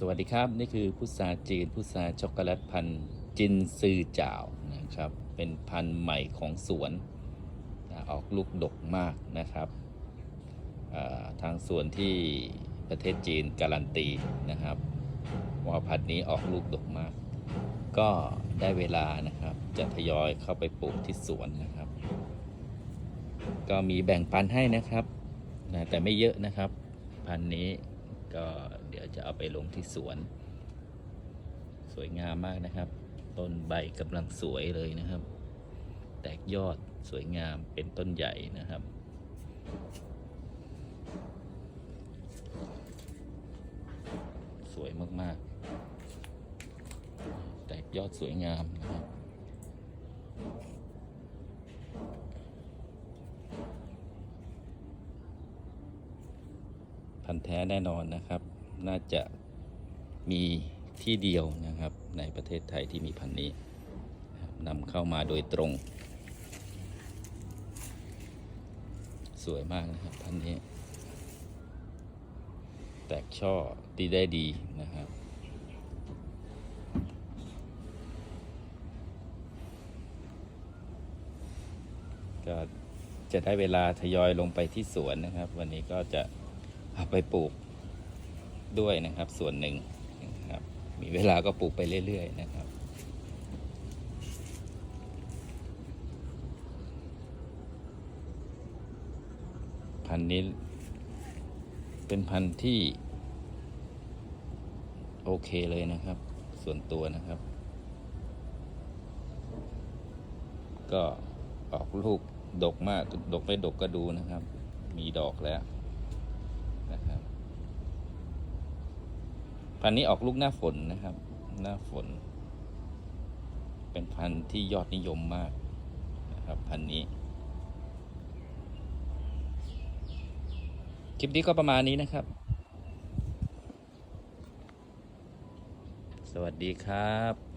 สวัสดีครับนี่คือพุทราจีนพุทราช็อกโกแลตพันธุ์จินซือจาวนะครับ เป็นพันธุ์ใหม่ของสวนออกลูกดกมากนะครับทางสวนที่ประเทศจีนการันตีนะครับว่าพันธุ์นี้ออกลูกดกมาก ก็ได้เวลานะครับจะทยอยเข้าไปปลูกที่สวนนะครับ ก็มีแบ่งปันให้นะครับแต่ไม่เยอะนะครับ พันธุ์นี้ ก็เดี๋ยวจะเอาไปลงที่สวน สวยงามมากนะครับ ต้นใบกำลังสวยเลยนะครับ แตกยอดสวยงามเป็นต้นใหญ่นะครับสวยมาก ๆ แตกยอดสวยงามนะครับ พันธุ์แท้แน่นอนนะครับ น่าจะมีที่เดียวนะครับ ในประเทศไทยที่มีพันธุ์นี้นำเข้ามาโดยตรง สวยมากนะครับพันธุ์นี้ แตกช่อดีได้ดีนะครับก็จะได้เวลาทยอยลงไปที่สวนนะครับ วันนี้ก็จะ เอาไปปลูกด้วยนะครับ ส่วนหนึ่งนะครับ มีเวลาก็ปลูกไปเรื่อยๆนะครับพันธุ์นี้เป็นพันธุ์ที่ โอเคเลยนะครับ ส่วนตัวนะครับ ก็ออกลูกดกมาก ดกไม่ดกก็ดูนะครับ มีดอกแล้วนะครับ พันนี้ออกลูกหน้าฝนนะครับ หน้าฝน เป็นพันธุ์ที่ยอดนิยมมากนะครับ พันธุ์นี้ คลิปนี้ก็ประมาณนี้นะครับ สวัสดีครับ